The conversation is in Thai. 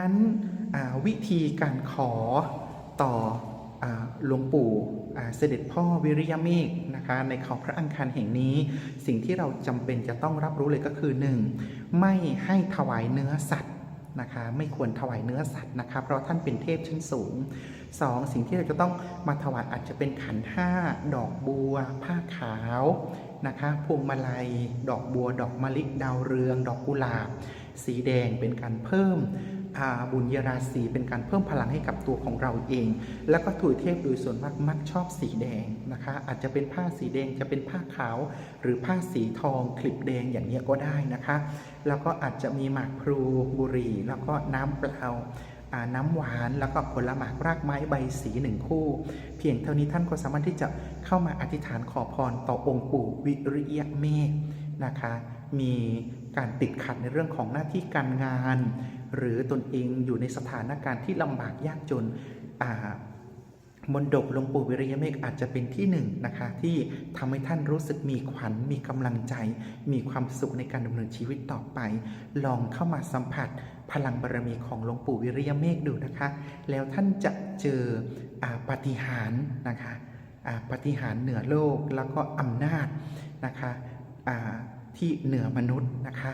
นั้นวิธีการขอต่ออหลวงปู่เสด็จพ่อวิริยเมฆนะคะในเขาพระอังคารแห่งนี้ สิ่งที่เราจำเป็นจะต้องรับรู้เลยก็คือ 1. ไม่ให้ถวายเนื้อสัตว์นะคะไม่ควรถวายเนื้อสัตว์นะคะเพราะท่านเป็นเทพชั้นสูง 2. สิ่งที่เราจะต้องมาถวายอาจจะเป็นขันห้าดอกบัว ผ้าขาวนะคะพวงมาลัย ดอกบัว ดอกมะลิดาวเรือง ดอกกุหลาบ สีแดงเป็นการเพิ่ม บุญยราศีเป็นการเพิ่มพลังให้กับตัวของเราเอง แล้วก็ถุยเทพโดยส่วนมากมักชอบสีแดงนะคะ อาจจะเป็นผ้าสีแดงจะเป็นผ้าขาว หรือผ้าสีทองคลิปแดงอย่างนี้ก็ได้นะคะ แล้วก็อาจจะมีหมากพลูบุหรี่แล้วก็น้ำเปล่าน้ำหวานแล้วก็ผลหมากรากไม้ใบสีหนึ่งคู่ เพียงเท่านี้ท่านก็สามารถที่จะเข้ามาอธิษฐานขอพรต่อองค์ปู่วิริยเมฆนะคะ มีการติดขัดในเรื่องของหน้าที่การงาน หรือตนเองอยู่ในสถานการณ์ที่ลำบากยากจนมนดกหลวงปู่วิริยเมฆอาจจะเป็นที่หนึ่งนะคะ ที่ทำให้ท่านรู้สึกมีขวัญมีกำลังใจ มีความสุขในการดำเนินชีวิตต่อไป ลองเข้ามาสัมผัสพลังบารมีของหลวงปู่วิริยเมฆดูนะคะ แล้วท่านจะเจออปฏิหารนะคะปฏิหารเหนือโลกแล้วก็อำนาจนะคะ ที่เหนือมนุษย์นะคะ